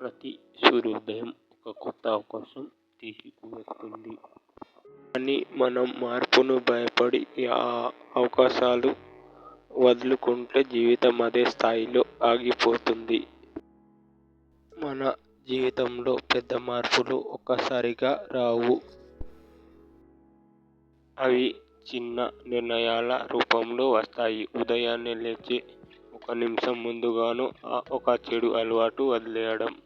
ప్రతి సూర్యోదయం ఒక కొత్త అవకాశం తీసుకువస్తుంది. కానీ మనం మార్పును భయపడి ఆ అవకాశాలు వదులుకుంటే జీవితం అదే స్థాయిలో ఆగిపోతుంది. మన జీవితంలో పెద్ద మార్పులు ఒక్కసారిగా రావు. అవి చిన్న నిర్ణయాల రూపంలో వస్తాయి. ఉదయాన్నే లేచి ఒక నిమిషం ముందుగాను ఒక చెడు అలవాటు వదిలేయడం.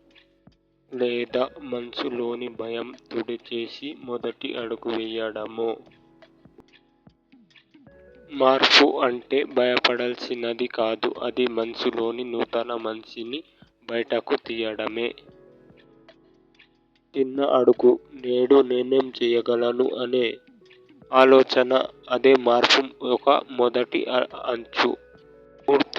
లేదా మనసులోని భయం తుడిచేసి మొదటి అడుగు వేయడము. మార్పు అంటే భయపడాల్సినది కాదు అది మనసులోని నూతన మనిషిని బయటకు తీయడమే. చిన్న అడుగు నేడు నేనేం చేయగలను? అనే ఆలోచన అదే మార్పు ఒక మొదటి అంచు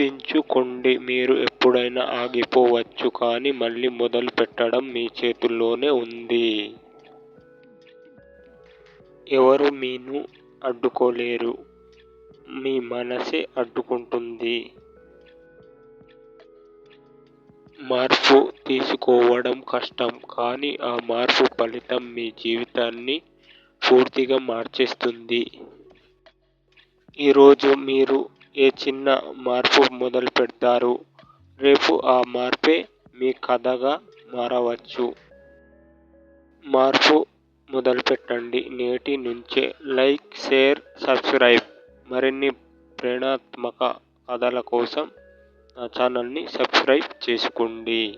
గుర్తుంచుకోండి మీరు ఎప్పుడైనా ఆగిపోవచ్చు కానీ మళ్ళీ మొదలు పెట్టడం మీ చేతుల్లోనే ఉంది. ఎవరు మీను అడ్డుకోలేరు మీ మనసే అడ్డుకుంటుంది. మార్పు తీసుకోవడం కష్టం కానీ ఆ మార్పు ఫలితం మీ జీవితాన్ని పూర్తిగా మార్చేస్తుంది. ఈరోజు మీరు ఏ చిన్న మార్పు మొదలు పెడతారు? రేపు ఆ మార్పే మీ కథగా మారవచ్చు. మార్పు మొదలుపెట్టండి నేటి నుంచే లైక్ షేర్ సబ్స్క్రైబ్ మరిన్ని ప్రేరణాత్మక కథల కోసం నా ఛానల్ని సబ్స్క్రైబ్ చేసుకోండి.